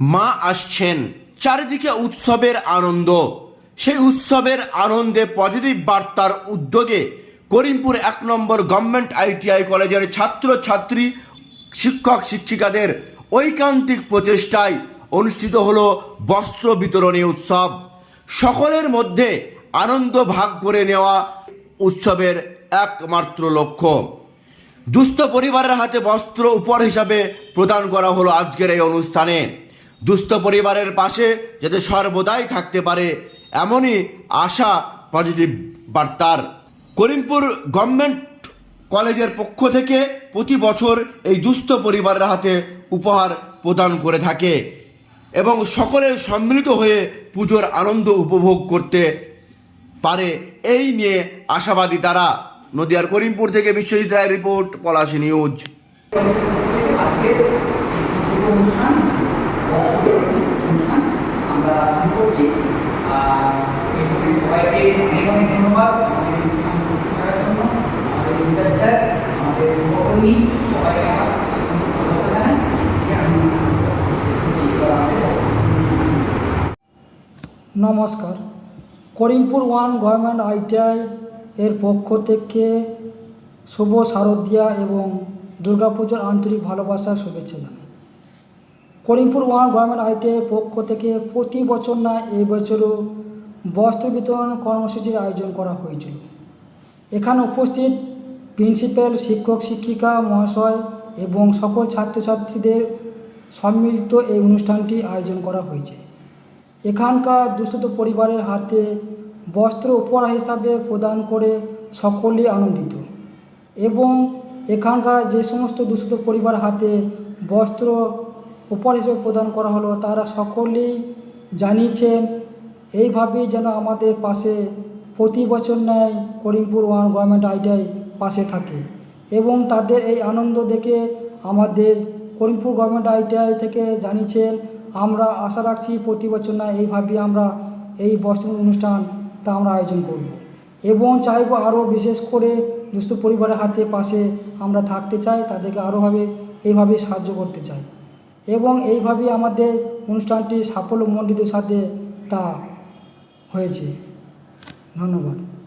মা আসছেন, চারিদিকে উৎসবের আনন্দ। সেই উৎসবের আনন্দে পজিটিভ বার্তার উদ্যোগে করিমপুর এক নম্বর গভর্নমেন্ট আইটিআই কলেজের ছাত্র ছাত্রী শিক্ষক, শিক্ষিকাদের ঐকান্তিক প্রচেষ্টায় অনুষ্ঠিত হলো বস্ত্র বিতরণী উৎসব। সকলের মধ্যে আনন্দ ভাগ করে নেওয়া উৎসবের একমাত্র লক্ষ্য। দুস্থ পরিবারের হাতে বস্ত্র উপহার হিসাবে প্রদান করা হলো আজকের এই অনুষ্ঠানে। দুস্থ পরিবারের পাশে যাতে সর্বদাই থাকতে পারে, এমনই আশা পজিটিভ বার্তার। করিমপুর গভর্নমেন্ট কলেজের পক্ষ থেকে প্রতি বছর এই দুস্থ পরিবারের হাতে উপহার প্রদান করে থাকে এবং সকলে সম্মিলিত হয়ে পুজোর আনন্দ উপভোগ করতে পারে। এই নিয়ে আশাবাদী তারা। নদিয়ার করিমপুর থেকে বিশ্বজিৎ রায় রিপোর্ট, পলাশী নিউজ আজকে শুভ অনুষ্ঠান বস্ত্র অনুষ্ঠান আমরা শুরু করছি আর সেই জন্য সবাইকে অনেক অনেক ধন্যবাদ আমাদের এই অনুষ্ঠান উপস্থিত থাকার জন্য আমাদের টিচার স্যার আমাদের সহকর্মী সবাইকে আমার ভালোবাসা জানাই যে আমি শেষ করছি এবার আমাদের বস্ত্র অনুষ্ঠান শুরু করব। নমস্কার। করিমপুর ওয়ান গভর্নমেন্ট আইটিআই এর পক্ষ থেকে শুভ শারদিয়া এবং দুর্গাপুজোর আন্তরিক ভালোবাসা, শুভেচ্ছা জানাই। করিমপুর ওয়ান গভর্নমেন্ট আইটিআই পক্ষ থেকে প্রতি বছর না, এই বছরও বস্ত্র বিতরণ কর্মসূচির আয়োজন করা হয়েছিল। এখানে উপস্থিত প্রিন্সিপাল, শিক্ষক, শিক্ষিকা, মহাশয় এবং সকল ছাত্রছাত্রীদের সম্মিলিত এই অনুষ্ঠানটি আয়োজন করা হয়েছে। এখানকার দুস্থিত পরিবারের হাতে বস্ত্র উপহার হিসাবে প্রদান করে সকলেই আনন্দিত। এবং এখানকার যে সমস্ত দুস্থিত পরিবার হাতে বস্ত্র উপহার হিসেবে প্রদান করা হলো, তারা সকলেই জানিয়েছেন, এইভাবেই যেন আমাদের পাশে প্রতি বছর ন্যায় করিমপুর ওয়ান গভর্নমেন্ট আইটিআই পাশে থাকে। এবং তাদের এই আনন্দ দেখে আমাদের করিমপুর গভর্নমেন্ট আইটিআই থেকে জানিয়েছেন আমরা আশা রাখছি প্রতি বছর না এইভাবেই আমরা এই বস্ত্র অনুষ্ঠান তা আমরা আয়োজন করব। এবং চাইব আরও বিশেষ করে দুস্থ পরিবারের হাতে পাশে আমরা থাকতে চাই, তাদেরকে আরোভাবে এইভাবে সাহায্য করতে চাই। এবং এইভাবেই আমাদের অনুষ্ঠানটি সাফল্যমণ্ডিত সাথে তা হয়েছে। ধন্যবাদ।